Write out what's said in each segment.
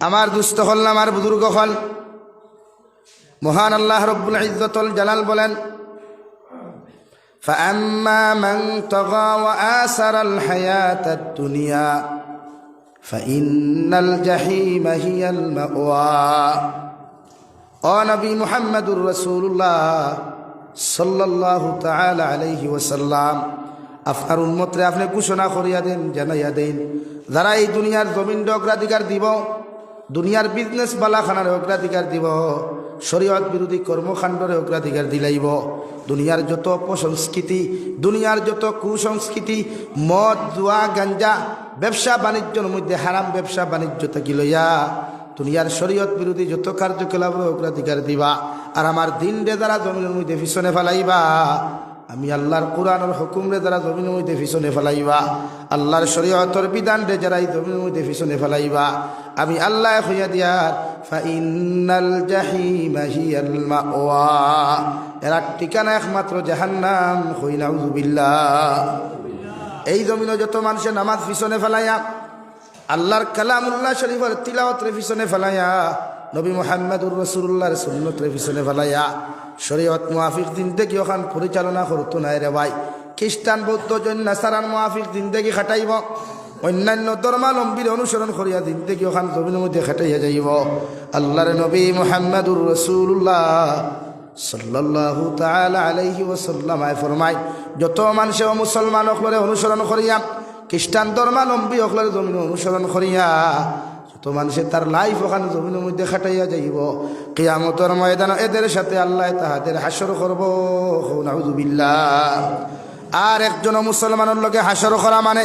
আমার দুস্থ হল না আমার বুজুর্গ হল মহান আল্লাহ রব্বুল ইজ্জতুল জালাল বলেন فأما من طغى وآثر الحياة الدنيا فإن الجحيم هي المأوى ও নবী মুহাম্মদুর রসুল্লাহ সাল্লাল্লাহু তাআলা আলাইহি ওয়াসাল্লাম আপনার উন্মতরে আপনি ঘোষণা করিয়া দেন জানাইয়া দেন যারা এই দুনিয়ার জমিন অগ্রাধিকার দিব দুনিয়ার বিজনেস বালাখানার অগ্রাধিকার দিব, শরীয়ত বিরোধী কর্মকাণ্ডরে অগ্রাধিকার দিলাইব। দুনিয়ার যত অপসংস্কৃতি, দুনিয়ার যত কুসংস্কৃতি, মদ, জুয়া, গাঞ্জা, ব্যবসা বাণিজ্যের মধ্যে হারাম ব্যবসা বাণিজ্য থাকি লইয়া দুনিয়ার শরীয়ত বিরোধী যত কার্যকলাপ অগ্রাধিকার দিবা, আর আমার দিন রে দ্বারা জমিনের মধ্যে পিছনে ফেলাইবা। আমি আল্লাহর কোরআনের হুকুম রে দ্বারা জমিনের মধ্যে পিছনে ফেলাইবা, আল্লাহর শরীয়তর বিধান রে যারা এই জমিনের মধ্যে পিছনে ফেলাইবা, আমি আল্লাহ হইয়া দিয়ার, ফাইনাল জাহিমা হিয়াল মাওয়া। এরা ঠিকানা একমাত্র জাহান্নাম, হই নাউজুবিল্লাহ। এই জমিনে যত মানুষের নামাজ পিছনে ফেলাইয়া, আল্লাহর কালামুল্লাহ শরীফের তিলাওয়াতের পিছনে ফেলাইয়া নবী মোহাম্মদুর রসুল্লাহর সুন্নতের পিছনে ফেলাইয়া শরীয়ত দিন জিন্দেগি ওখান পরিচালনা করতো নাই রে ভাই। খ্রিস্টান, বৌদ্ধ, জৈন, নাসারান দিন জিন্দেগি খাটাইব। অন্যান্য ধর্মালম্বীর অনুসরণ করিয়া জিন্দেগি ওখান জমিনের মধ্যে খাটাইয়া যাইব। আল্লাহর নবী মোহাম্মদুর রসুল্লাহ যত মানুষে মুসলমান অকলরে অনুসরণ করিয়া, খ্রিস্টান ধর্মালম্বী অকলের জমিন অনুসরণ করিয়া যত মানুষে তার লাইফ ওখানে জমিনের মধ্যে খাটাইয়া যাইব। কিয়ামতর ময়দান এদের সাথে আল্লাহ তাহাদের হাসর করব। আর একজন মুসলমানের লোকে হাসর করা মানে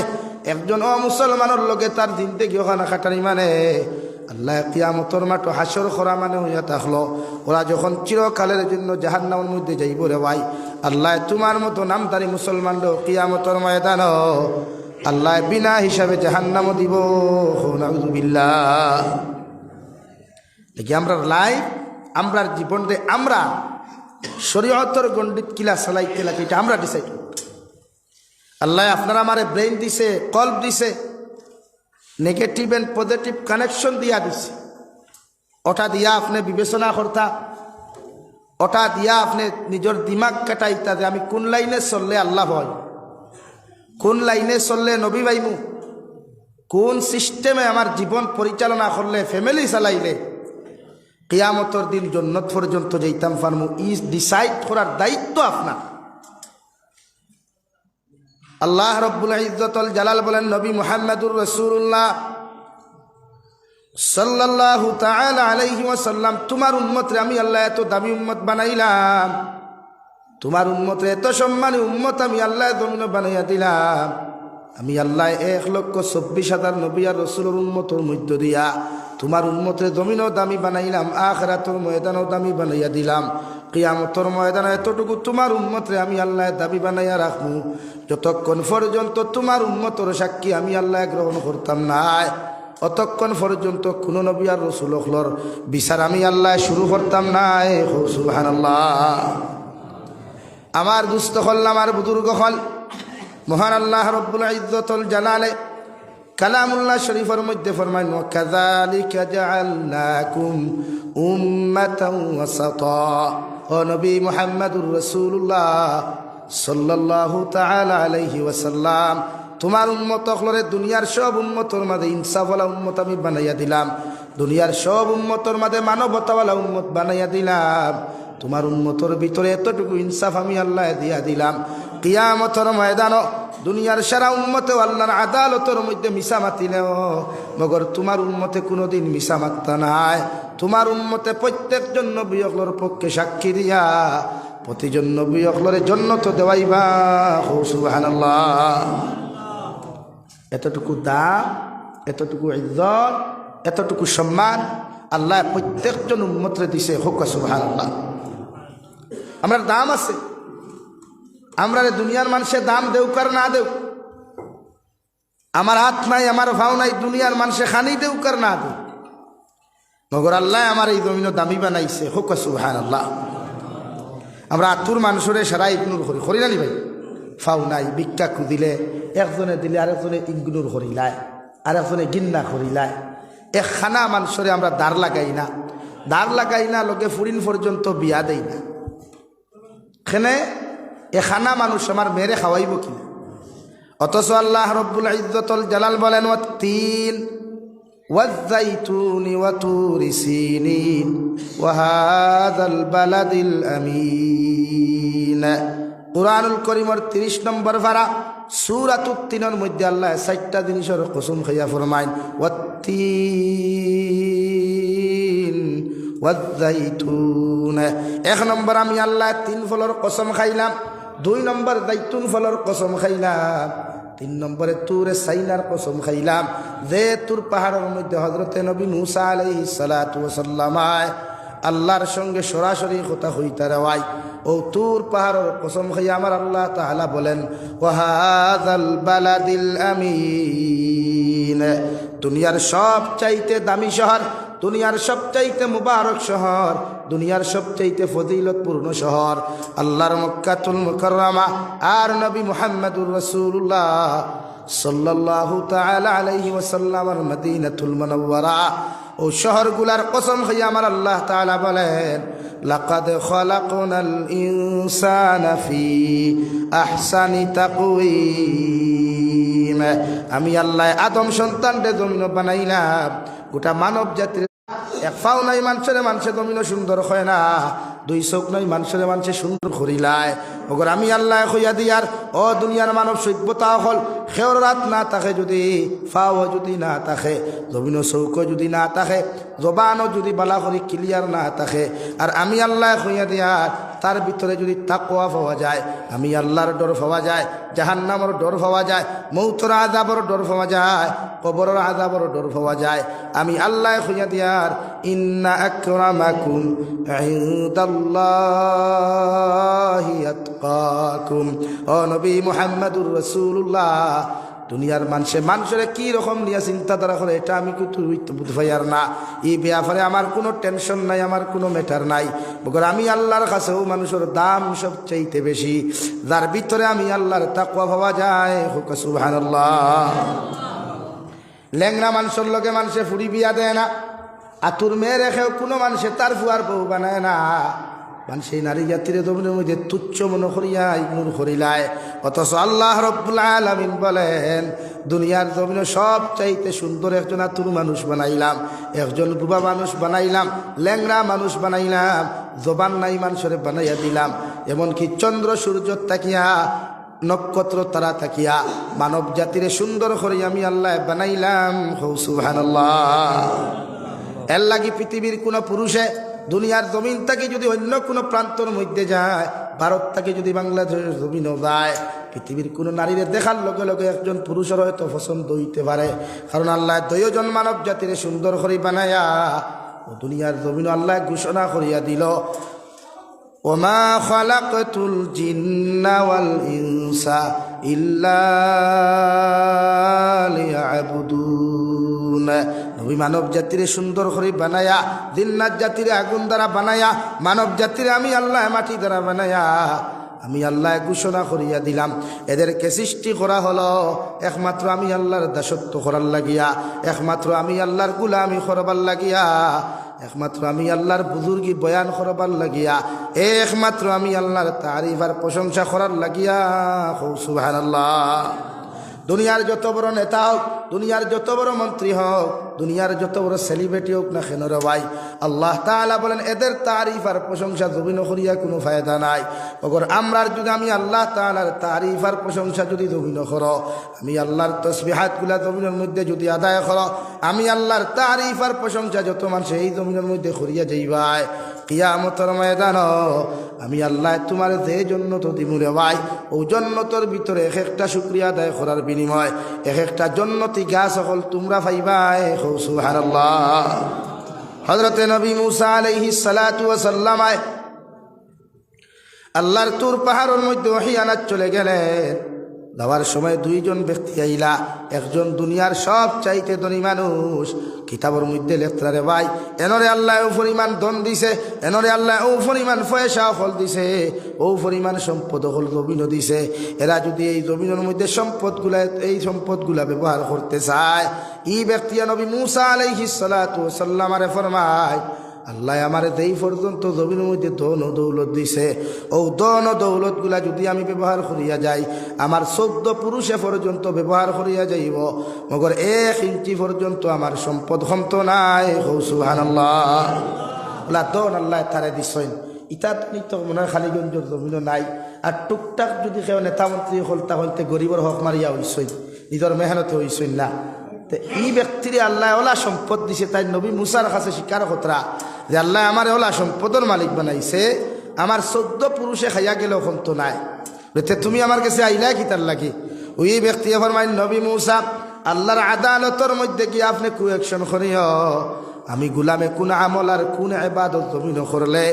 একজন অমুসলমানের লোকে তার থেকে ওখানে খাটারি মানে। আল্লাহ কিয়ামতর মাঠো হাসর করা মানে হইয়া থাকল। ওরা যখন চিরকালের জন্য জাহান্নামের মধ্যে যাইব রে ভাই, আল্লাহ তোমার মতো নামদারি মুসলমান কিয়ামতর ময়দান আল্লাহ বিনা হিসাবে জাহান্নামও দিব। নাউজুবিল্লাহ দেখি আমরা লাইফ আমরার জীবনরে আমরা শরীয়তর গণ্ডিত কিলা চালাইতে লাগে, এটা আমরা ডিসাইড আল্লাহ আপনারা আমারে ব্রেইন দিছে, কল্প দিছে নেগেটিভ অ্যান্ড পজিটিভ কানেকশন দিয়া দিছে। ওটা দিয়া আপনি বিবেচনা করতা, ওটা দিয়া আপনি নিজের দিমাগ কাটাইতা যে আমি কোন লাইনে চললে আল্লাহ হয়। কোন লাইনে চললে নবী বাইমু কোন সিস্টেমে আমার জীবন পরিচালনা করলে ফ্যামিলি চালাইলে? কিয়ামতর দিন জন্নত পর্যন্ত যেতাম পারমু ইজ ডিসাইড করার দায়িত্ব আপনার। আল্লাহ রব্বুল ইজ্জতুল জালাল বলেন, নবী মুহাম্মদুর রসুল্লাহ সাল্লাল্লাহু তাআলা আলাইহি ওয়াসাল্লাম, তোমার উম্মতরে আমি আল্লাহ এত দামি উম্মত বানাইলাম। তোমার উম্মতরে এত সম্মানী উম্মত আমি আল্লাহ দমিন বানাইয়া দিলাম। আমি আল্লাহ এক লক্ষ চব্বিশ হাজার নবী আর রসুলের উন্মতর মধ্য দিয়া তোমার উন্মতের জমিনও দামি বানাইলাম, আখরাতর ময়দানও দামি বানাইয়া দিলাম। কিয়ামতর ময়দান এতটুকু তোমার উন্মতরে আমি আল্লাহ দাবি বানাইয়া রাখব। যতক্ষণ পর্যন্ত তোমার উন্মতর সাক্ষী আমি আল্লাহ গ্রহণ করতাম নাই, অতক্ষণ পর্যন্ত কোনো নবী আর রসুল হলর বিচার আমি আল্লাহ শুরু করতাম নাই। সুবাহান আমার দুস্থ হল, আমার বুজুর্গ হল। মহান আল্লাহ রব্বুল ইজ্জতুল জালালে কালামুল্লাহ শরীফের মধ্যে ফরমাইন কাযালিকা জাআলনাকুম উম্মাতাও ওয়াসাতা। ও নবী মুহাম্মদুর রাসূলুল্লাহ সাল্লাল্লাহু তাআলা আলাইহি ওয়াসাল্লাম, তোমার উম্মত হলরে দুনিয়ার সব উম্মতর মাঝে ইনসাফওয়ালা উম্মত আমি বানাইয়া দিলাম। দুনিয়ার সব উম্মতর মাঝে মানবতাওয়ালা উম্মত বানাইয়া দিলাম। তোমার উন্মতর ভিতরে এতটুকু ইনসাফ আমি আল্লাহ দিয়া দিলাম। কিয়ামতর ময়দানও দুনিয়ার সারা উন্মতে আল্লাহর আদালতর মধ্যে মিশা মাতিলেও, মগর তোমার উন্মতে কোনোদিন মিশা মাত্তা নাই। তোমার উন্মতে প্রত্যেকজন নবী অকলর পক্ষে সাক্ষী দিয়া, প্রতিজন নবী অকলরে জন্য তো দেওয়াইবা। সুবাহান্লাহ এতটুকু দাম, এতটুকু ইজ্জত, এতটুকু সম্মান আল্লাহ প্রত্যেকজন উন্মতরে দিছে, হোক সুবাহান আল্লাহ আমরা দাম আছে। আমরা দুনিয়ার মানুষের দাম দেউ কার না দেউ আমার হাত নাই, আমার ভাও নাই, দুনিয়ার মানুষে খানি দেউ কার না দেউ মগর আল্লাহ আমার এই জমিন দামি বানাইছে। হোক সুহান আল্লাহ আমরা আতুর মানুষরে সারা ইগনুর করি। করি নি ভাই? ফাও নাই, ভিক্ষা খুদিলে একজনে দিলে আরেকজনে ইগনুর করিলায় আরেকজনে গিন্না করিলায় এক খানা মানুষরে আমরা দাঁড় লাগাই না। দাঁড় লাগাই না, লোকে ফুরিন পর্যন্ত বিয়া দেই না। এখানে এ খানা মানুষ আমার মেরে খাওয়াইব কিনা অথচ আল্লাহ রব্বুল ইজ্জতুল জালাল বলেন ও তিন والزيتون وطور سينين وهذا البلد الأمين কোরআনুল করিমর তিরিশ নম্বর ভাড়া সুরাতুত তিনের মধ্যে আল্লাহ চারটা জিনিসের কসম খাইয়া ফরমাইন ওয়াত্তিন এক নম্বর আমি আল্লাহ তিন ফলর কসম খাইলাম, দুই নম্বর জাইতুন ফলর কসম খাইলাম, তিন নম্বরে তুরে সাইনার কসম খাইলাম, যে তুর পাহাড়ের মধ্যে হজরতে নবী মুসা আলাই সালাতামায় আল্লাহর সঙ্গে সরাসরি কথা হইতে রেওয়াই ও তুর পাহাড়ের কসম খাই আমার আল্লাহ তাহলা বলেন ওহাদাল বালাদিল দুনিয়ার সব চাইতে দামি শহর দুনিয়ার সবচাইতে মুবারক শহর, দুনিয়ার সবচাইতে ফজিলতপূর্ণ শহর, আল্লাহর মক্কাতুল মুকররমা আর নবী মুহাম্মদুর রাসূলুল্লাহ সাল্লাল্লাহু তাআলা আলাইহি ওয়াসাল্লামের মদিনাতুল মুনাওয়ারা। ও শহরগুলার কসম খাই আমার আল্লাহ তাআলা বলেন, লাকাদ খলাকনাল ইনসানা ফি আহসানি তাকওয়িম। আমি আল্লাহ আদম সন্তানরে জমিন বানাইলাম, গোটা মানব জাতির এক ফাও নাই মানুষের মানুষের জমিন সুন্দর হয় না। দুই চোখ নাই, মানুষের মানুষে সুন্দর করিলায়। ওগর আমি আল্লাহ হইয়া দিয়ার, ও দুনিয়ার মানব সভ্যতা হল, খেওর রাত না থাকে যদি, ফাও যদি না থাকে জমিন চৌক যদি না থাকে, জবানও যদি বালা করি ক্লিয়ার না থাকে। আর আমি আল্লাহ হইয়া দিয়ার, তার ভিতরে যদি তাকোয়া পাওয়া যায়, আমি আল্লাহর ডর পাওয়া যায়, জাহান্নামর ডর পাওয়া যায়, মৌতর আজাবর ডর পাওয়া যায়, কবরের আজাবর ডর পাওয়া যায়। আমি আল্লাহ খুঁজা দিয়ার, ইন্না আকরামাকুম আতকাকুম। ও নবী মুহাম্মদুর রাসূলুল্লাহ, দুনিয়ার মানুষে মানুষের কি রকম নিয়ে চিন্তাধারা করে, এটা আমি কিন্তু বুঝবাই আর না? এই ব্যাপারে আমার কোনো টেনশন নাই, আমার কোনো ম্যাটার নাই। বকর আমি আল্লাহর কাছেও মানুষের দাম সব চাইতে বেশি। যার ভিতরে আমি আল্লাহর তাকুয়া ভাবা যায়, হুক সুবহানাল্লাহ। ল্যাংরা মানুষের লগে মানুষে ফুড়ি বিয়া দেয় না। আতুর মেয়ে রেখেও কোনো মানুষে তার ফুয়ার বউ বানায় না। মানুষ এই নারী জাতির দমিনের মধ্যে তুচ্ছ মনে করিয়া ইগনোর করিলায়। অথচ আল্লাহ আলমিন বলেন, দুনিয়ার জমিনে সব চাইতে সুন্দর একজন আতুর মানুষ বানাইলাম। একজন বুবা মানুষ বানাইলাম ল্যাংরা মানুষ বানাইলাম, জবান নাই মানুষের বানাইয়া দিলাম। এমনকি চন্দ্র, সূর্য তাকিয়া, নক্ষত্র, তারা তাকিয়া। মানব জাতিরে সুন্দর করে আমি আল্লাহ বানাইলাম। হৌ সুবহানাল্লাহ। এর লাগি পৃথিবীর কোনো পুরুষে দুনিয়ার জমিন থেকে যদি অন্য কোনো প্রান্তর মধ্যে যায়, ভারত থেকে যদি বাংলাদেশের জমিনও যায়, পৃথিবীর কোনো নারীরে দেখার লগে লগে একজন পুরুষের হয়তো পছন্দ হইতে পারে। কারণ আল্লাহ দয়োজন মানব জাতিরে সুন্দর করে বানায়া দুনিয়ার জমিন আল্লাহ ঘোষণা করিয়া দিল। মানব জাতিরে সুন্দর করে বানায়া দিননাথ জাতিরে আগুন দ্বারা বানায়া মানব জাতিরে আমি আল্লাহ মাটি দ্বারা বানায়া, আমি আল্লাহ ঘোষণা করিয়া দিলাম। এদেরকে সৃষ্টি করা হলো, একমাত্র আমি আল্লাহর দাসত্ব করার লাগিয়া, একমাত্র আমি আল্লাহর গুলামি করবার লাগিয়া একমাত্র আমি আল্লাহর বুজুর্গি বয়ান করবার লাগিয়া, একমাত্র আমি আল্লাহর তারিফ আর প্রশংসা করার লাগিয়া সুবাহ আল্লাহ দুনিয়ার যত বড় নেতা হোক, দুনিয়ার যত বড় মন্ত্রী হোক দুনিয়ার যত বড় সেলিব্রিটি হোক না কেন ভাই, আল্লাহ তাআলা বলেন, এদের তারিফ আর প্রশংসা জমিন করিয়া কোনো ফায়দা নাই। অগর আমরার যদি আমি আল্লাহ তাআলার তারিফ আর প্রশংসা যদি জমিন করো আমি আল্লাহর তসবিহাতগুলা জমিনের মধ্যে যদি আদায় করো, আমি আল্লাহর তারিফ আর প্রশংসা যত মানুষ এই জমিনের মধ্যে করিয়া যাইবাই। কিয়ামতর ময়দান আমি আল্লাহ তোমার যে জন্নত দিমুরে ভাই, ও জন্নতর ভিতরে এক একটা শুক্রিয়া আদায় করার বিনিময়, এক একটা জন্নতি গাছ সকল তোমরা পাইবাই সুহার হজরতে নবী মুসা আলহি সালাতু সাল্লামায় আল্লাহর তুর পাহাড়ের মধ্যে ওহিয়ানাত চলে গেলেন যাওয়ার সময় দুইজন ব্যক্তি আইলা। একজন দুনিয়ার সব চাইতে ধনী মানুষ। কিতাবের মধ্যে লেখতারে ভাই, এনরে আল্লাহ ও পরিমাণ ধন দিছে, এনরে আল্লাহ ও পরিমাণ পয়সা ফল দিছে, ও পরিমাণ সম্পদ হল জমিন দিছে। এরা যদি এই জমিনের মধ্যে সম্পদগুলা, এই সম্পদগুলা ব্যবহার করতে চায়, ই ব্যক্তি নবী মুসা আলাইহিস সালাতু সাল্লামারে ফরমায় আল্লাহ আমার দেই পর্যন্ত জমির মধ্যে দন ও দৌলত দিছে। ও দন ও দৌলতগুলা যদি আমি ব্যবহার করিয়া যাই, আমার চোদ্দ পুরুষে পর্যন্ত ব্যবহার করিয়া যাইব, মগর এক ইঞ্চি পর্যন্ত আমার সম্পদ ক্ষমত নাই। হৌসুহান আল্লাহ দন আল্লাহ তারে দিছেন। ইটা তুমি তো মনে হয় খালিগঞ্জের জমিন নাই। আর টুকটাক যদি কেউ নেতা মন্ত্রী হল তাহলে গরিবর হক মারিয়া হইসই নিজের মেহনতে হইসই না। তো এই ব্যক্তিরে আল্লাহ ওলা সম্পদ দিছে, তাই নবী মুসার কাছে শিকার খতরা যে আল্লাহ আমার ওলা সম্পদের মালিক বানাইছে, আমার চোদ্দ পুরুষে খাইয়া গেল এখন তো নাই তুমি আমার কাছে আইলা কি তার লাগি? ওই ব্যক্তি ফরমাইন নবী মুসা, আল্লাহর আদালতর মধ্যে কি আপনি কুয়েকশন করিও আমি গুলামে কোন আমল আর কোন এবাদত জমিন করলে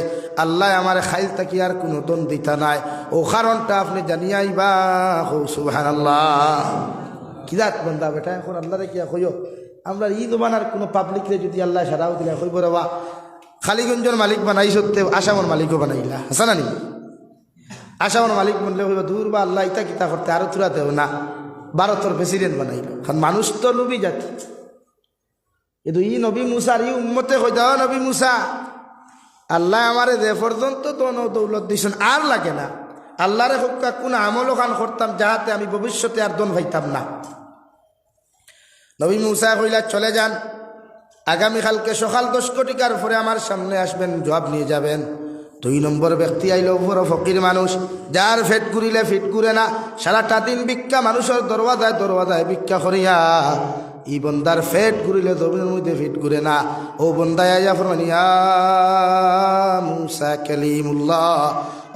আল্লাহ আমার খাইল তাকি আর কোনো দন দিতা নাই। ও কারণটা আপনি জানিয়াইবা হো সুহান আল্লাহ কিরাত বন্ধা বেটা? এখন আল্লাহরে কিয়া কইও? আমরা ই জমানার কোনো পাবলিকরে যদি আল্লাহ সারাও দিলে কইব রেবা খালিগঞ্জের মালিক বানাই সত্ত্বে আসামর মালিকও বানাইলা। হাসা না নি? আসামর মালিক বললে কইব, দূর বা আল্লাহ ইতা কিতা করতে, আরও তুরা দেও না। ভারতের প্রেসিডেন্ট বানাইল। কারণ মানুষ তো নবী জাতি। কিন্তু ই নবী মুসার ই উম্মতে কই দাও নবী মুসা, আল্লাহ আমারে দে পর্যন্ত দৌলত দিছেন। আর লাগে না। আল্লাহরে হক্কা কোন আমল খান করতাম, যাহাতে আমি ভবিষ্যতে আর দন ভাইতাম না। নবী মুসা কইলা, চলে যান। আগামীকালকে সকাল দশ কোটিকার পরে আমার সামনে আসবেন, জবাব নিয়ে যাবেন। দুই নম্বর ব্যক্তি আইল উপর ফকির মানুষ, যার ফেট ঘুরিলে ফিট ঘুরে না, সারাটা দিন ভিক্ষা মানুষের দরওয়াজায় দরওয়াজায় ভিক্ষা করিয়া ই বন্দার ফেট ঘুরিলে জমিনের মধ্যে ফিট ঘুরে না। ও বন্দায় আইয়া ফরমানিয়া, মুসা কালিমুল্লাহ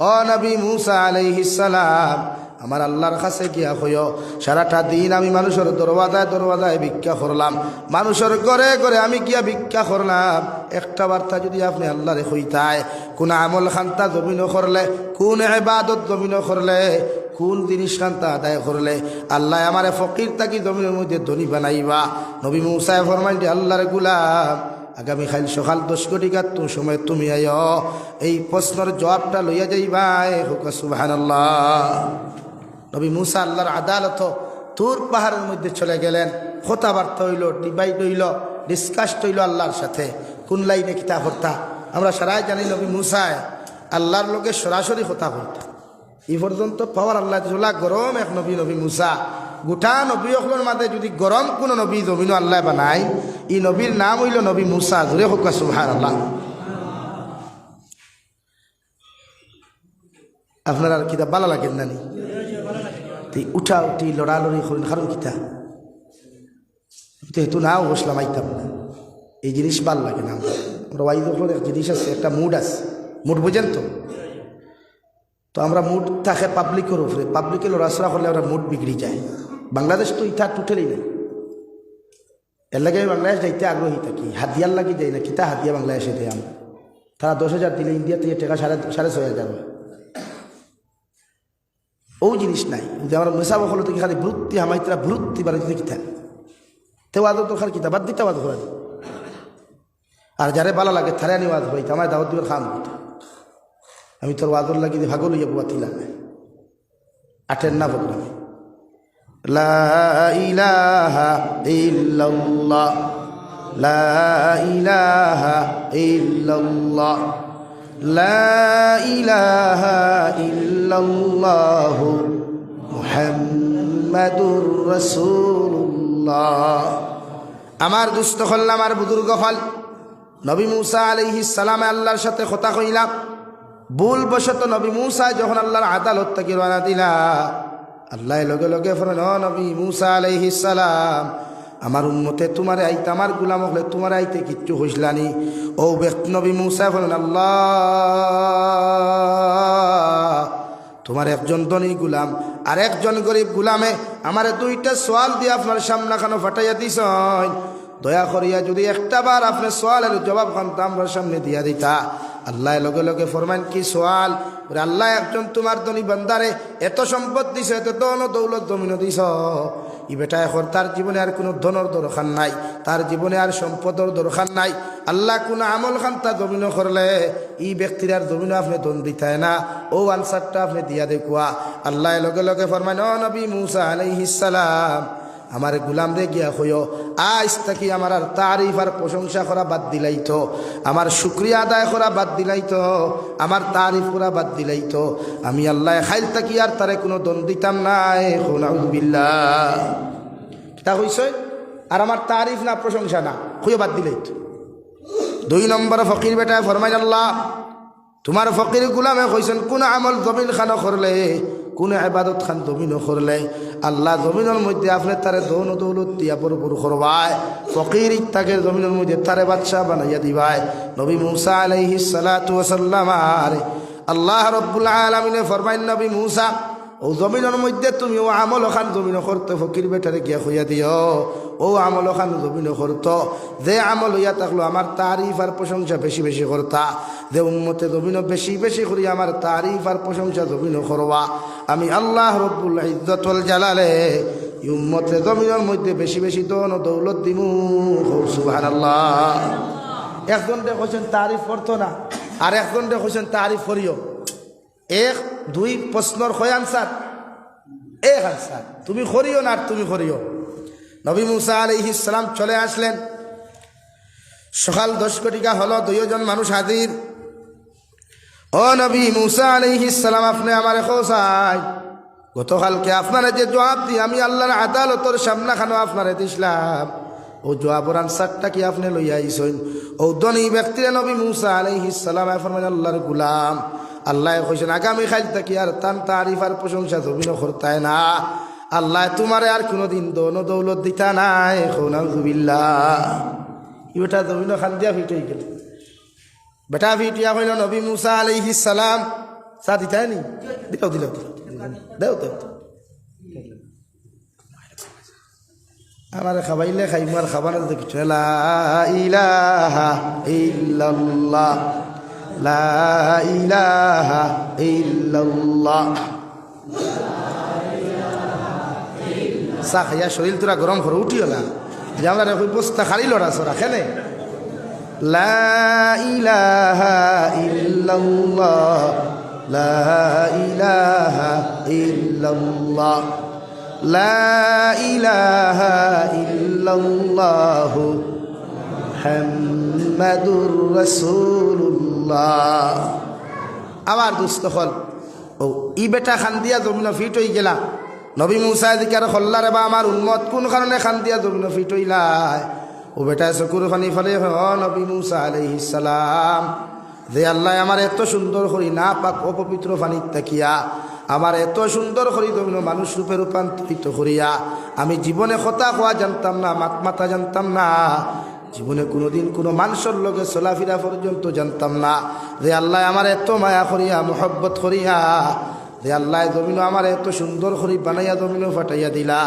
ও নবী মুসা আলাইহিস সালাম, আমার আল্লাহর কাছে গিয়া হইও, সারাটা দিন আমি মানুষের দরওয়াজায় দরওয়াজায় ভিক্ষা করলাম। মানুষের ঘরে ঘরে আমি গিয়া ভিক্ষা করলাম। একটা বার্তা যদি আপনি আল্লাহরে হইতায়, কোন আমল খান্তা জমিন করলে, কোন এবাদত জমিন করলে, কোন জিনিস খান্তা আদায় করলে, আল্লাহ আমারে ফকির তাকি জমিনের মধ্যে ধনী বানাইবা। নবী মুসায় ফরমাইটি আল্লাহর গুলাম আগামীকাল সকাল দশ কোটি কাত্তু সময় তুমি আয়। এই প্রশ্নের জবাবটা লইয়া যাইবা হুকা সুবাহান নবী মুসা আল্লাহর আদালত তোর পাহাড়ের মধ্যে চলে গেলেন। কথাবার্তা হইল ডিবাইট হইল ডিসকাস হইল আল্লাহর সাথে। কোন লাইনে কিতা হত্যা আমরা সারাই জানি নবী মুসায় আল্লাহর লোকে সরাসরি কথা হত্যা এই পর্যন্ত পাওয়ার আল্লাহ দিলা গরম এক নবী নবী মুসা। গোটা নবী অকলের মাঝে যদি গরম কোনো নবী জমিন আল্লাহ বানাই ই নবীর নাম হইল নবী মুসা, জোরে হোক সুহার আল্লাহ আপনার আর কিতা বালা লাগেন নানি তুই উঠা, উঠি, লড়ালড়ি করেন, কারণ কিতা তো? হেতু নাও বসলাম, আইতাম না। এই জিনিস ভালো লাগে না আমরা। ওয়াইদ এক জিনিস আছে, একটা মুড আছে। মুড বুঝেন তো? তো আমরা মুড থাকে পাবলিকের উপরে পাবলিকে লড়াচড়া করলে আমরা মুড বিগড়ি যায়। বাংলাদেশ তো ইটা টুটেলই নেই। এর লাগে আমি বাংলাদেশ যাইতে আগ্রহী থাকি। হাতিয়ার লাগি যাই না কিতা হাতিয়া বাংলাদেশে দেয় আমরা তারা দশ হাজার দিলে ইন্ডিয়া থেকে টাকা সাড়ে সাড়ে ছয় হাজার। হয় ও জিনিস নাই। যে আমরা মেসাব হলো তো খালি বৃত্তি হামাইতরা বৃত্তি বাড়াইতে কিতা তেও আদর তো খালি কিতা বাদ দিতে আর যারে ভালো লাগে থারে আনি ওয়াজ হইতে আমার দাওয়াত দিবার হইতে আমি তোর ওয়াদর লাগি ভাগো লইয়া বুয়া তিলা। আটের না ইল্লাল্লাহ। মুহাম্মাদুর আমার দুস্থ হল আমার বুজুর্গ হল নবী মুসা আলাইহিস সালামে আল্লাহর সাথে কথা কইলাম। ভুল বশত নবী মুসা যখন আল্লাহর আদালত থেকে রানা দিলা, আল্লাহ লগে লগে ফরেন নবী মুসা আলাইহিস সালাম, আমার উন্মতে তোমার আইতে, আমার গুলাম হলে তোমার আইতে কিচ্ছু হইসলানি। ও ব্যক্তি নবী মুসা ফরেন আল্লাহ, তোমার একজন ধনী গুলাম আর একজন গরিব গুলামে আমার দুইটা সোয়াল দিয়ে আপনার সামনা খানো ফাটাইয়া দিস দয়া করিয়া যদি একটা বার আপনার সোয়ালের জবাব খান তো আমার সামনে দিয়া দিতা আল্লাহ লগে লগে ফরমান, কি সোয়াল? ওরে আল্লাহ একজন তোমার ধনী বান্দারে, এত সম্পদ দিছ, এত দন দৌলত জমিন দিছ। ই বেটা, এখন তার জীবনে আর কোনো ধনের দরকার নাই, তার জীবনে আর সম্পদের দরকার নাই। আল্লাহ কোন আমল খান তা জমিন করলে, ই ব্যক্তির আর জমিন আপনি দন দিতায় না। ও আনসারটা আপনি দিয়া দেখুয়া আল্লাহ লগে লগে ফরমান নবী মুসা আলাইহিস সালাম আমার গুলাম রে গিয়া হইও। আজ থাকি আমার আর তারিফ আর প্রশংসা করা বাদ দিলাইতো। আমার শুক্রিয়া আদায় করা বাদ দিলাই দিলাইতো। আমার তারিফ করা বাদ দিলাইতো। আমি আল্লাহ খাইল থাকি আর তারে কোনো দন দিতাম নাই। তা আর আমার তারিফ না প্রশংসা না, হইও বাদ দিলাইতো। দুই নম্বর ফকির বেটা ফরমাই আল্লাহ, তোমার ফকির গুলামে কইছেন, কোন আমল জমিন খানো করলে কোন আবাদত খান জমিন করলে আল্লাহ জমিনের মধ্যে আপনি তারে দৌন দৌলত দিয়া ভরপুর করবায়। ফকির ইত্তাকে জমিনের মধ্যে তারে বাদশাহ বানাইয়া দিবায়। নবী মুসা আলাইহি সালাতু ওয়াসাল্লাম আর আল্লাহ রব্বুল আলমিনে ফরমাইন, নবী মুসা, ও জমিনের মধ্যে তুমি ও আমল খান জমিন করতে ফকির বেটারে গিয়া হইয়া দিও। ও আমল খান জমিন করত যে আমল হইয়া থাকল, আমার তারিফ আর প্রশংসা বেশি বেশি করতা যে উন্মতে জমিন বেশি বেশি করি, আমার তারিফ আর প্রশংসা জমিন করবা আমি আল্লাহ রব্বুল ইজ্জতুল জালালে উম্মতে জমিনের মধ্যে বেশি বেশি দন দৌলত দিমু। সুবহানাল্লাহ। একজন দেখছেন তারিফ করতো না। আর একজন দেখছেন তারিফ করিও। এক, দুই, প্রশ্নর হয় আনসার? এক আনসার। তুমি করিও না আর তুমি করিও। নবী মুসা আলহি ইসলাম চলে আসলেন। সকাল দশ কোটিকা হলো, দুইজন মানুষ হাজির। ও নবী মুসা আলহি ইসলাম আপনি আমার খোসাই গতকালকে আপনারা যে জবাব দিই, আমি আল্লাহর আদালতর সামনা খানো আপনারে দিছিলাম। ও জবাবর আনসারটা কি আপনি লইয়া আইসইন ও ধনী ব্যক্তিরা নবী মুসা আলহি ইসলাম ফরমান আল্লাহর গুলাম। আল্লাহ কইছেন আগামী খাইল থাকি আর তান তারিফ আর প্রশংসা জমিন করতায় না। আল্লাহ তোমারে আর কোনোদিন দৌন দৌলত দিতা নাই। খৌনাজুবিল্লা ইবেটা জমিন খান দিয়া ফিট হয়ে গেল। বেটা ফিটিয়া হইল নবী মুসা আলাইহি সালাম, চা দিতাই নি? দিলাও দিলাও দিলাও। দেও দেও আমার খাবাইলে খাইমার খাবার দেখছ লা ইলাহা ইল্লাল্লাহ। লা ইলাহা ইল্লাল্লাহ। চা খাইয়া শরীর তোরা গরম করে উঠিও না যে আমরা বস্তা খালি লড়া সরা খেলে। আবার দুস্থ হল, ও, ই বেটা খান দিয়া জমিন ফিট হয়ে গেলা। নবী মুসা দিকে আর হল্লা রে বা, আমার উন্মত কোন কারণে খান দিয়া জমিন ফিট হইলাই ও বেটা, চকুর ফানি ফলে হ, নবী মুসা আলাইহিস সালাম। যে আল্লাহ, আমার এত সুন্দর করি না পাক অপবিত্র ফানিত তাকিয়া আমার এত সুন্দর করি তুমি মানুষ রূপে রূপান্তরিত করিয়া। আমি জীবনে কথা খোয়া জানতাম না, মাত মাথা জানতাম না। জীবনে কোনোদিন কোনো মানুষের লগে চলাফেরা পর্যন্ত জানতাম না। যে আল্লাহ, আমার এত মায়া করিয়া, মোহব্বত করিয়া যে আল্লাহ জমিন আমার এত সুন্দর করি বানাইয়া জমিনও ফাটাইয়া দিলা।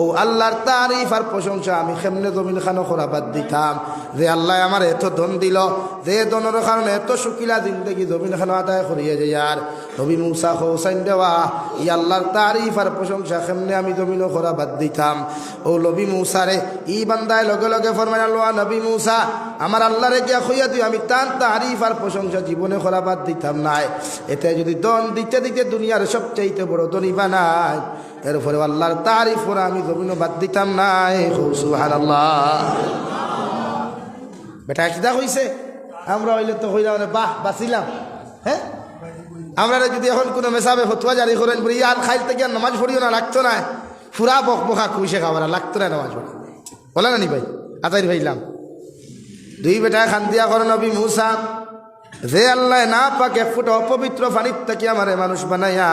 ও আল্লাহর তারিফ আর প্রশংসা আমি কেমনে জমিন খানো করা বাদ দিতাম। যে আল্লাহ আমার এত ধন দিল, যে ধনের কারণে এত শুকিলা জিন্দগি জমিন খানো আদায় করিয়া যায় আর। নবী মুসা হোসাইন দেওয়া ই আল্লাহর তারিফ আর প্রশংসা কেমনে আমি জমিনও করা বাদ দিতাম। ও নবী মুসারে, ই বান্দায় লগে লগে ফরমাই আল্লাহ নবী মুসা, আমার আল্লাহরে গিয়া খুইয়া দিও, আমি তার তারিফ আর প্রশংসা জীবনে করা বাদ দিতাম নাই। এতে যদি দন দিতে দিতে দুনিয়ার সবচাইতে বড় দনি বানায়। এরপরে আল্লাহর তারিফ করে আমি জমিনও বাদ দিতাম নাই সুহান আল্লাহ বেটা কিতা কইছে, আমরা হইলে তো হইলাম বাহ, বাঁচিলাম। হ্যাঁ? আমরা যদি এখন কোনো মেসাবে ফতুয়া জারি করেন, বলি আর খাইল থেকে আর নামাজ পড়িও না লাগতো না। ফুরা বক বকা খুশে খাবার, লাগতো না নামাজ পড়া। বলে না নি ভাই? আতাই ভাইলাম। দুই বেটা খান করেন করে নবী মুসা। যে আল্লাহ না পাক এক ফুট অপবিত্র ফানিত থেকে আমার মানুষ বানাইয়া,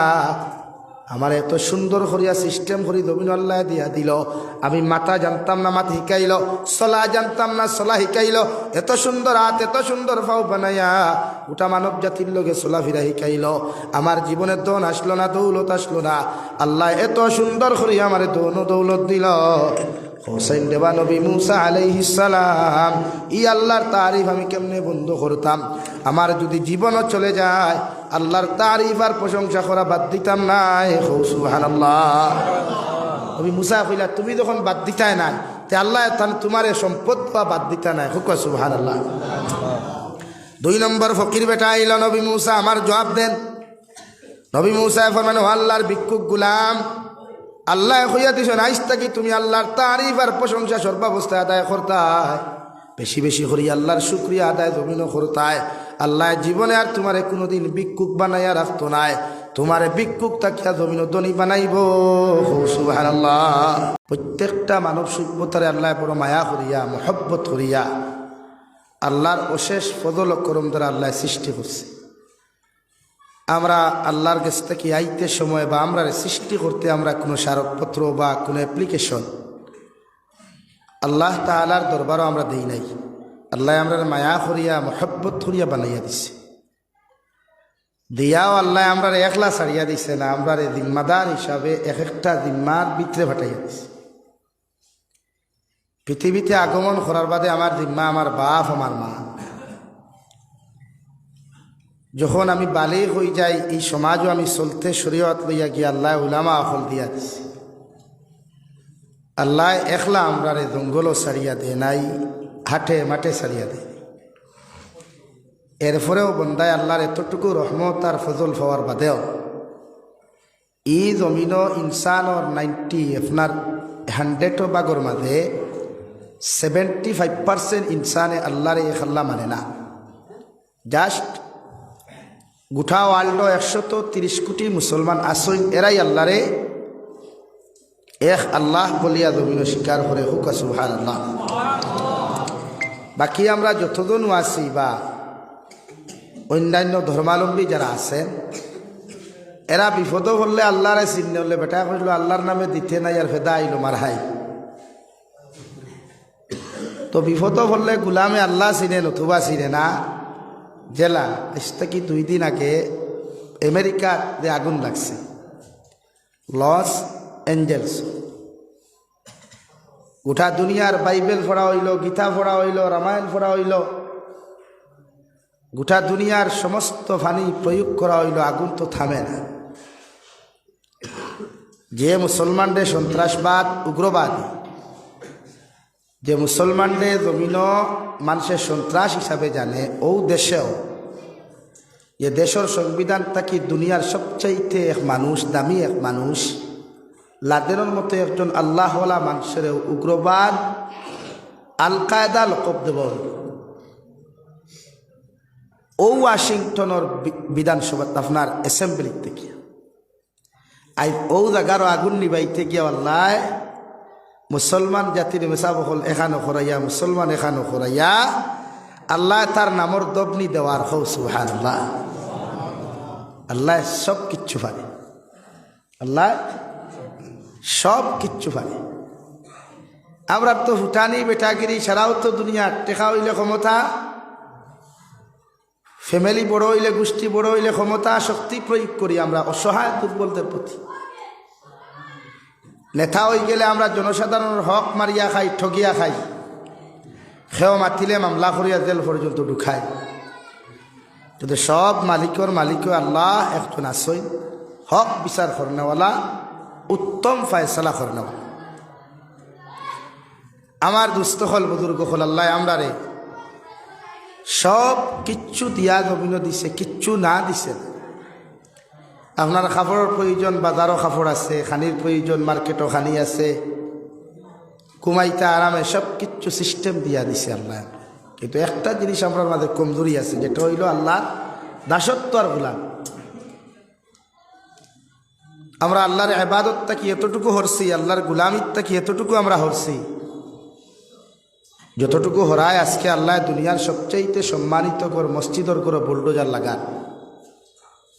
আমার এত সুন্দর করিয়া সিস্টেম করি দমিন আল্লাহ দিয়া দিল। আমি মাথা জানতাম না, মাথা শিকাইল চলা জানতাম না চলা শিকাইল এত সুন্দর হাত, এত সুন্দর ফাও বানাইয়া ওটা মানব জাতির লোকে চলা ফিরা শিকাইল আমার জীবনের দন আসলো না, দৌলত আসলো না। আল্লাহ এত সুন্দর করিয়া আমার দৌন দৌলত দিল। হোসেন দেবা নবী মুসা আলাইহিসালাম ই আল্লাহর তারিফ আমি কেমনে বন্ধ করতাম? আমার যদি জীবনও চলে যায়, আল্লাহর তারিফ আর প্রশংসা করা বাদ দিতাম নাই সুহান আল্লাহ নবী মুসা কইলা, তুমি যখন বাদ দিতাই নাই, তে আল্লাহ তাহলে তোমার সম্পদ বা বাদ দিতা নাই। হুক সুহান আল্লাহ দুই নম্বর ফকির বেটা আইল নবী মুসা, আমার জবাব দেন। নবী মুসা ফরমান আল্লাহর ভিক্ষুক গুলাম। আল্লাহ হইয়া দিছ আইস থাকি তুমি আল্লাহর তারিফ আর প্রশংসা সর্বাবস্থায় আদায় করতায়। বেশি বেশি করি আল্লাহর শুক্রিয়া আদায় জমিনও করতায়। আল্লাহ জীবনে আর তোমারে কোনোদিন ভিক্ষুক বানাইয়া রাখতো নাই। তোমারে ভিক্ষুক তাকিয়া জমিন দনি বানাইব। সুবাহ আল্লাহ প্রত্যেকটা মানব সভ্যতারে আল্লাহ বড় মায়া করিয়া, মহব্বত করিয়া, আল্লাহর অশেষ ফজল করম দ্বারা আল্লাহ সৃষ্টি করছে। আমরা আল্লাহর কাছ থেকে আইতে সময় বা আমরা সৃষ্টি করতে আমরা কোনো স্মারকপত্র বা কোনো অ্যাপ্লিকেশন আল্লাহ তালার দরবারও আমরা দেই নাই। আল্লাহ আমরা মায়া করিয়া, মহব্বত করিয়া বানাইয়া দিছে। দিয়াও আল্লাহ আমরা একলা ছাড়িয়া দিছে না আমরা জিম্মাদার হিসাবে এক একটা জিম্মার ভিতরে ফাটাইয়া দিছে। পৃথিবীতে আগমন করার বাদে আমার জিম্মা, আমার বাপ, আমার মা। যখন আমি বালে হয়ে যাই, এই সমাজও আমি চলতে শরীয়ত লইয়া গিয়ে আল্লাহ উলামা আফল দিয়া দিছে। আল্লাহ একলা আমরা রে জঙ্গলও সারিয়া দে নাই, হাটে মাঠে সারিয়া দে এরপরেও বন্দায় আল্লাহর এতটুকু রহমত আর ফজল পাওয়ার বাদেও ই জমিন ইনসানর নাইনটি আপনার হান্ড্রেডও বাগর মাঝে সেভেন্টি ফাইভ পার্সেন্ট ইনসানে আল্লাহর এ খাল্লা মানে না। জাস্ট গোটা ওয়ার্ল্ড একশত তিরিশ কোটি মুসলমান আসই এরাই আল্লাহরে এক আল্লাহ বলিয়া জমিন স্বীকার করে হুক সুহান আল্লাহ বাকি আমরা যতজন আছি বা অন্যান্য ধর্মাবলম্বী যারা আছেন এরা বিপদ হলে আল্লাহরে চিহ্ন হলে বেটা কইল আল্লাহর নামে দিতে নাই আর ফেদা আইলো মার হাই। তো বিপদ হলে গুলামে আল্লাহ চিনে, নতুবা চিনে না। জেলা আজ থেকে দুই দিন আগে আমেরিকা যে আগুন লাগছে। Los Angeles. গোটা দুনিয়ার বাইবেল পড়া হইল, গীতা পড়া হইল, রামায়ণ পড়া হইল। গোটা দুনিয়ার সমস্ত ফানি প্রয়োগ করা হইল, আগুন তো থামে না। যে মুসলমানদের সন্ত্রাসবাদ, উগ্রবাদ যে মুসলমানদের জমিন মানুষের সন্ত্রাস হিসাবে জানে, ও দেশেও। যে দেশের সংবিধান থাকি দুনিয়ার সবচাইতে এক মানুষ, দামি এক মানুষ। লাদেনের মতো একজন আল্লাহওয়ালা মানুষের উগ্রবাদ আল কায়দা লকব দেব। ও ওয়াশিংটনের বিধানসভা, আপনার অ্যাসেম্বলি থেকে আই, ও জায়গারও আগুন নিবাইতে গিয়া আল্লাহ মুসলমান জাতির মেসাবহল এখানো খরাইয়া মুসলমান এখানো খরাইয়া আল্লাহ তার নামর দবনি দেওয়ার হৌ সুহান আল্লাহ আল্লাহ সব কিচ্ছু পারে। আল্লাহ সব কিচ্ছু পারে। আমরা তো হুটানি বেটাগিরি ছাড়াও তো দুনিয়া, টেকা হইলে ক্ষমতা, ফ্যামিলি বড় হইলে গোষ্ঠী বড় হইলে ক্ষমতা, শক্তি প্রয়োগ করি আমরা, অসহায় দুর্বলদের প্রতি। নেতা হয়ে গেলে আমরা জনসাধারণের হক মারিয়া খাই, ঠগিয়া খাই, সেও মাতিলে মামলা করিয়া জেল পর্যন্ত ঢুকাই কিন্তু সব মালিকর মালিক আল্লাহ একজন আসই হক বিচার করনেওয়ালা উত্তম ফায়সালা করনেওয়ালা আমার দুস্থ হল বুজুর্গ হল আল্লাহ আমরা রে সব কিচ্ছু দিয়া জমিন দিছে, কিচ্ছু না দিছে। আপনার কাপড়ের প্রয়োজন, বাজারও কাপড় আছে, খানির প্রয়োজন, মার্কেটও খানি আছে। কুমাইতে আরামে সব কিচ্ছু সিস্টেম দিয়া দিছে আল্লাহ। কিন্তু একটা জিনিস আমরা মাঝে কমজোরি আছে, যেটা হইল আল্লাহ দাসত্ব আর গোলাম। আমরা আল্লাহর আবাদতটা কি এতটুকু হরছি, আল্লাহর গুলামিতটা কি এতটুকু আমরা হরছি? যতটুকু হরায় আজকে আল্লাহ দুনিয়ার সবচাইতে সম্মানিত কর মসজিদর করে বুলডোজার লাগান।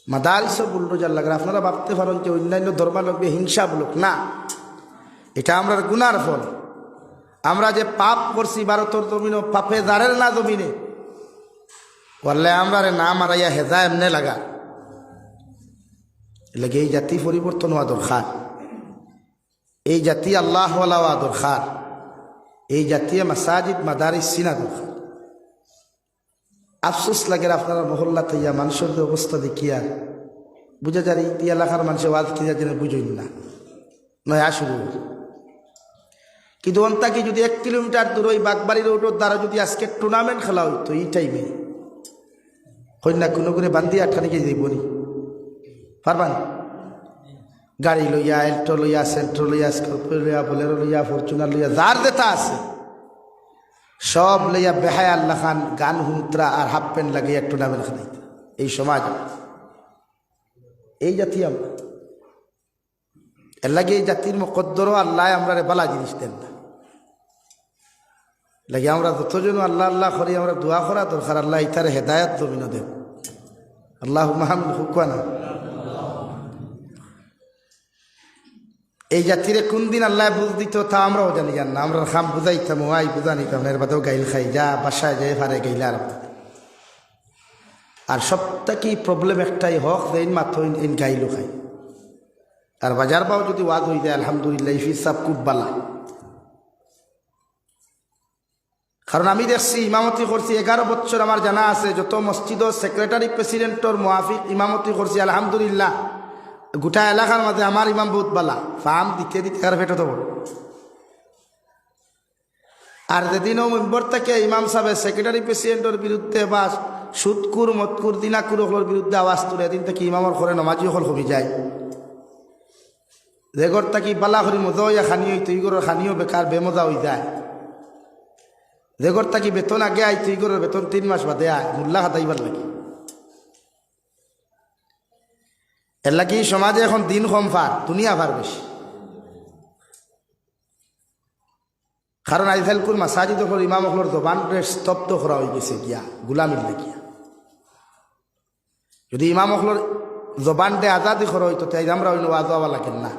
মাদারিসও বুলডোজার লাগান আপনারা ভাবতে পারেন যে অন্যান্য ধর্মালম্বী হিংসা বলুক। না, এটা আমরা গুনার ফল। আমরা যে পাপ করছি, ভারতর জমিনে পাপে দাঁড়ের না জমিনে। বললে আমরা না মারাইয়া হেজা এমনে লাগা। লেগে এই জাতি পরিবর্তন হওয়া দরকার। এই জাতি আল্লাহ হওয়া দরকার। এই জাতীয় মাসাজিদ, মাদারিস সিনা দরকার। আফসোস লাগে আপনারা মহল্লা থাইয়া মানুষের অবস্থা দেখিয়া। বুঝা যারি এই এলাকার মানুষের ওয়াজ কিনা যেন বুঝইন না। নয়, আসুন। কিন্তু অন্তাকে যদি এক কিলোমিটার দূর ওই বাগবাড়ির রোডের দ্বারা যদি আজকে টুর্নামেন্ট খেলা হইতো এই টাইমে কন্যা, কোনো করে বান্ধি আটখানে গিয়ে যাইবনি পারবান? গাড়ি লইয়া এল্টো লইয়া সেন্ট্রো লইয়া স্কর্পিও লইয়া বোলেরো লইয়া ফরচুনার লইয়া, যার দেতা আছে। সব লইয়া বেহায় আল্লাহ খান গান হুন্ত্রা আর হাফ প্যান্ট লাগিয়ে টুর্নামেন্ট খেলাইতে এই সমাজ এই জাতি আমরা। এর লাগে এই জাতির মকদ্দরও আল্লাহ আমরা রে বালা জিনিস দেন না। লাগে আমরা যতজন আল্লাহ আল্লাহ করি, আমরা দোয়া করা দরকার, আল্লাহ ইতারে হেদায়ত দেব আল্লাহ মাহমুদ হুকানা এই জাতিরে কোন দিন আল্লাহ বুঝ দিত তা আমরাও জানি, জান না। আমরা খাম বুঝাইতাম, ওয়াই বুঝা নিতাম এর বাদেও গাইল খাই, যা বাসায় যাই ফারে গাইলার আর। সবটা কি প্রবলেম একটাই, হক ইন মাত্র ইন গাইলো খাই। আর বাজার পাও যদি ওয়াজ হয়ে যায়, আলহামদুলিল্লাহ সাপ খুব বালা। কারণ আমি দেখছি, ইমামতি করছি, এগারো বছর আমার জানা আছে, যত মসজিদ সেক্রেটারি প্রেসিডেন্টর মুহাফিক ইমামতি করছি, আলহামদুলিল্লাহ। গোটা এলাকার মাঝে আমার ইমাম বহুত বালা। ফার্ম দিতে দিতে আর ফেটে দেবো আর যেদিনও মেম্বর থেকে, ইমাম সাহেব সেক্রেটারি প্রেসিডেন্টের বিরুদ্ধে বা সুদকুর মতকুর দিনাকুর হলোর বিরুদ্ধে আওয়াজ তুলে, এদিন থেকে ইমামর ঘরে নমাজি হল কমি যায়। রেগর তাকি বালা করি মজা হইয়া খানি হইতো ইগরের খানিও বেকার বেমজা হয়ে যায়। রেগর তাকি বেতন আগে আইতো ইগরের বেতন তিন মাস বাদে আয় মোল্লা হাতাইবার লাগে। এর লাগি সমাজে এখন দিন কম ফার দুনিয়া ফার বেশি। কারণ আইফেলকুর মাসাজিদ হল ইমাম হলর দোবান স্তব্ধ করা হয়ে গেছে গিয়া গুলামির লাগিয়া। যদি ইমাম হলর জবানটে আজাদি করা হইতো তাই আমরা ওই ওয়াজওয়ালা লাগেন না।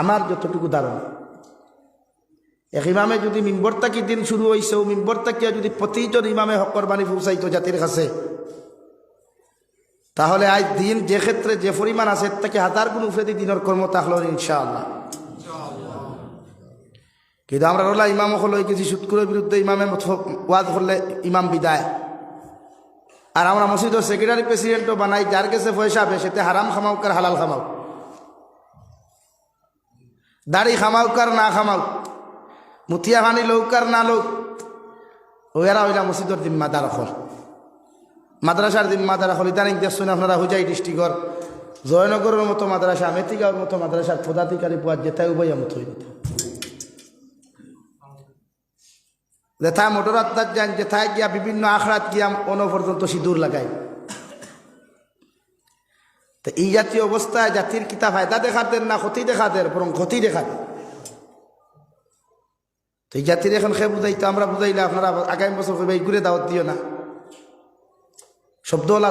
আমার যতটুকু ধারণা এক ইমামে যদি মিম্বর তাকি দিন শুরু হয়েছে ও মিম্বর তাকিয়া যদি প্রতিজন ইমামে হকর বাণী পৌঁছাইতো জাতির কাছে তাহলে আজ দিন যে ক্ষেত্রে যে পরিমাণ আছে থেকে হাজার গুণ উফরে দিনের কর্ম তাহলে ইনশাআল্লাহ। কিন্তু আমরা রোলা ইমাম হল কিছু সুৎকুরের বিরুদ্ধে ইমামে ওয়াজ করলে ইমাম বিদায়। আর আমরা মসজিদের সেক্রেটারি প্রেসিডেন্টও বানাই, যার কাছে পয়সা হবে সেতে হারাম খামাও কার হালাল খামাও দাড়ি খামাও কার না খামাও মুতিয়া ভানি লৌকার না লোক ওরা ওইলা মসজিদের জিম্মাদার হল। মাদ্রাসার জিম্মাদার হল ইদানিং দেখছেন আপনারা হুজাই ডিস্ট্রিক্টর। জয়নগরের মতো মাদ্রাসা মেথিগাঁওর মতো মাদ্রাসার পদাধিকারী পাওয়া যেতাই উভয় মতো হয়ে যেত মোটর আত্মার যান যেথায় গিয়া বিভিন্ন আখড়াত গিয়া অন পর্যন্ত সিঁদুর লাগাই তো এই জাতীয় অবস্থায় জাতির কিতা ফায়দা দেখাতেন না, ক্ষতি দেখা দেখাতেন বরং ক্ষতি দেখা দেখাতেন তো এই জাতির এখন সে বুঝাইতো আমরা বুঝাইলে আপনারা আগামী বছর ঘুরে দাওয়াত দিও না। শব্দওয়ালা